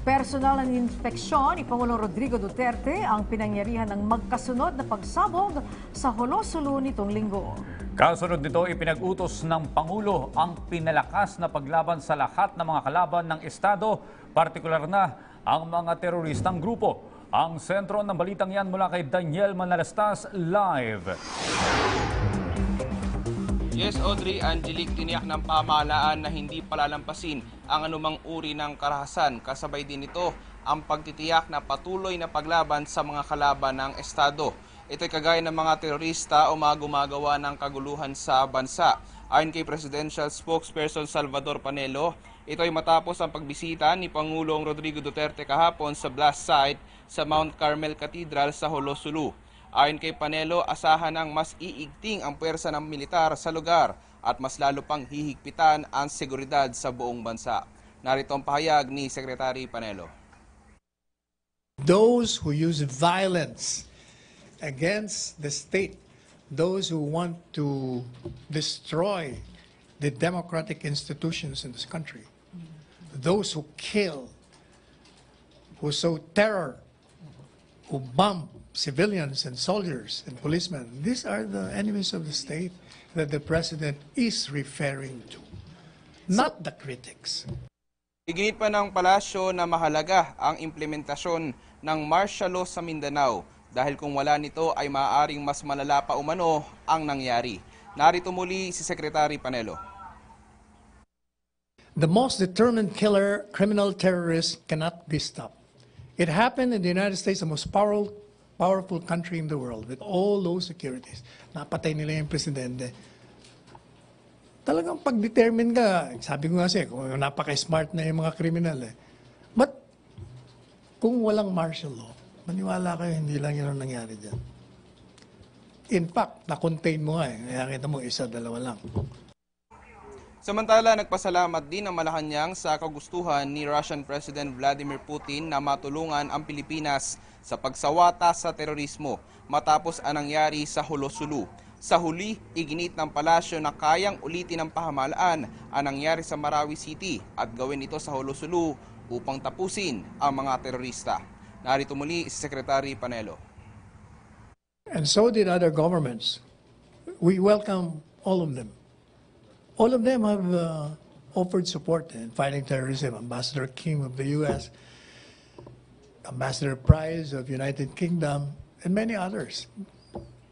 Personal ng inspeksyon ni Pangulong Rodrigo Duterte ang pinangyarihan ng magkasunod na pagsabog sa Holosulu nitong linggo. Kasunod nito, ipinag-utos ng Pangulo ang pinalakas na paglaban sa lahat ng mga kalaban ng Estado, partikular na ang mga teroristang grupo. Ang sentro ng balitang yan mula kay Daniel Manalastas live. Yes, Audrey, Angelique, tiniyak ng pamahalaan na hindi palalampasin ang anumang uri ng karahasan. Kasabay din ito ang pagtitiyak na patuloy na paglaban sa mga kalaban ng Estado. Ito'y kagaya ng mga terorista o mga gumagawa ng kaguluhan sa bansa. Ayon kay Presidential Spokesperson Salvador Panelo, ito ay matapos ang pagbisita ni Pangulong Rodrigo Duterte kahapon sa blast site sa Mount Carmel Cathedral sa Holosulu. Ayon kay Panelo, asahan ng mas iigting ang puwersa ng militar sa lugar at mas lalo pang hihigpitan ang seguridad sa buong bansa. Narito ang pahayag ni Secretary Panelo. those who use violence against the state, those who want to destroy the democratic institutions in this country, those who kill, who sow terror, who bomb civilians and soldiers and policemen, these are the enemies of the state that the president is referring to, not the critics. Iginit pa ng palasyo na mahalaga ang implementasyon ng martial law sa Mindanao dahil kung wala nito ay maaaring mas malala pa umano ang nangyari. Narito muli si Secretary Panelo. The most determined killer, criminal terrorist cannot be stopped. It happened in the United States, the most powerful, powerful country in the world, with all those securities. Napatay nila yung presidente. Talagang pag-determine ka, sabi ko kasi, kung napaka-smart na yung mga kriminal eh. But, kung walang martial law, maniwala kayo, hindi lang yun ang nangyari dyan. In fact, na-contain mo nga eh. Kaya kita mo, isa, dalawa lang. Samantala, nagpasalamat din ang Malacanang sa kagustuhan ni Russian President Vladimir Putin na matulungan ang Pilipinas sa pagsawata sa terorismo matapos ang nangyari sa Holosulu. Sa huli, iginit ng palasyo na kayang ulitin ng pahamalaan ang nangyari sa Marawi City at gawin ito sa Holosulu upang tapusin ang mga terorista. Narito muli si Secretary Panelo. And so did other governments. We welcome all of them. All of them have uh, offered support in fighting terrorism. Ambassador King of the U.S., Ambassador Price of United Kingdom, and many others.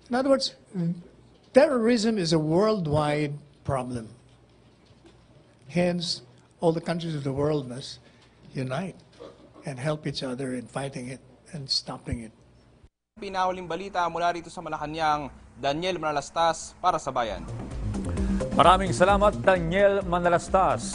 In other words, terrorism is a worldwide problem. Hence, all the countries of the world must unite and help each other in fighting it and stopping it. Pinahuling balita mula rito sa Malacanang, Daniel Manalastas para sa Bayan. Maraming salamat Daniel Manalastas.